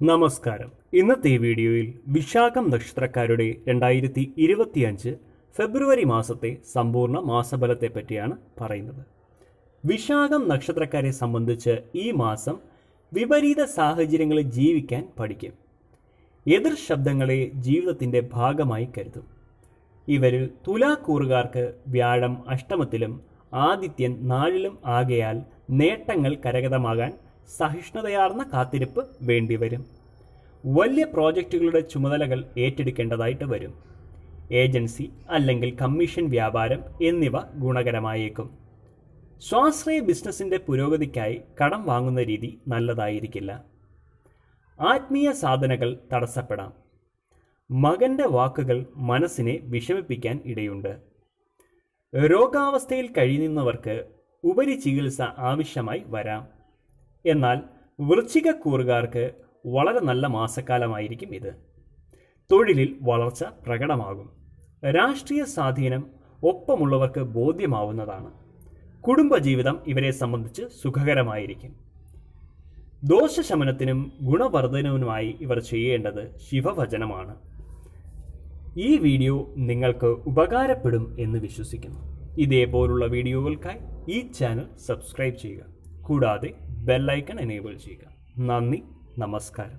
നമസ്കാരം. ഇന്നത്തെ ഈ വീഡിയോയിൽ വിശാഖം നക്ഷത്രക്കാരുടെ രണ്ടായിരത്തി ഇരുപത്തിയഞ്ച് ഫെബ്രുവരി മാസത്തെ സമ്പൂർണ മാസഫലത്തെ പറ്റിയാണ് പറയുന്നത്. വിശാഖം നക്ഷത്രക്കാരെ സംബന്ധിച്ച് ഈ മാസം വിപരീത സാഹചര്യങ്ങളിൽ ജീവിക്കാൻ പഠിക്കും. എതിർ ശബ്ദങ്ങളെ ജീവിതത്തിന്റെ ഭാഗമായി കരുതും. ഇവരിൽ തുലാക്കൂറുകാർക്ക് വ്യാഴം അഷ്ടമത്തിലും ആദിത്യൻ നാലിലും ആകയാൽ നേട്ടങ്ങൾ കരഗതമാകാൻ സഹിഷ്ണുതയാർന്ന കാത്തിരിപ്പ് വേണ്ടിവരും. വലിയ പ്രോജക്റ്റുകളുടെ ചുമതലകൾ ഏറ്റെടുക്കേണ്ടതായിട്ട് വരും. ഏജൻസി അല്ലെങ്കിൽ കമ്മീഷൻ വ്യാപാരം എന്നിവ ഗുണകരമായേക്കും. സ്വാശ്രയ ബിസിനസിന്റെ പുരോഗതിക്കായി കടം വാങ്ങുന്ന രീതി നല്ലതായിരിക്കില്ല. ആത്മീയ സാധനകൾ തടസ്സപ്പെടാം. മകന്റെ വാക്കുകൾ മനസ്സിനെ വിഷമിപ്പിക്കാൻ ഇടയുണ്ട്. രോഗാവസ്ഥയിൽ കഴിയുന്നവർക്ക് ഉപരി ചികിത്സ ആവശ്യമായി വരാം. എന്നാൽ വൃശ്ചികക്കൂറുകാർക്ക് വളരെ നല്ല മാസക്കാലമായിരിക്കും ഇത്. തൊഴിലിൽ വളർച്ച പ്രകടമാകും. രാഷ്ട്രീയ സ്വാധീനം ഒപ്പമുള്ളവർക്ക് ബോധ്യമാവുന്നതാണ്. കുടുംബജീവിതം ഇവരെ സംബന്ധിച്ച് സുഖകരമായിരിക്കും. ദോഷശമനത്തിനും ഗുണവർദ്ധനവുമായി ഇവർ ചെയ്യേണ്ടത് ശിവവചനമാണ്. ഈ വീഡിയോ നിങ്ങൾക്ക് ഉപകാരപ്പെടും എന്ന് വിശ്വസിക്കുന്നു. ഇതേപോലുള്ള വീഡിയോകൾക്കായി ഈ ചാനൽ സബ്സ്ക്രൈബ് ചെയ്യുക. കൂടാതെ ബെല്ലൈക്കൺ എനേബിൾ ചെയ്യുക. നന്ദി. നമസ്കാരം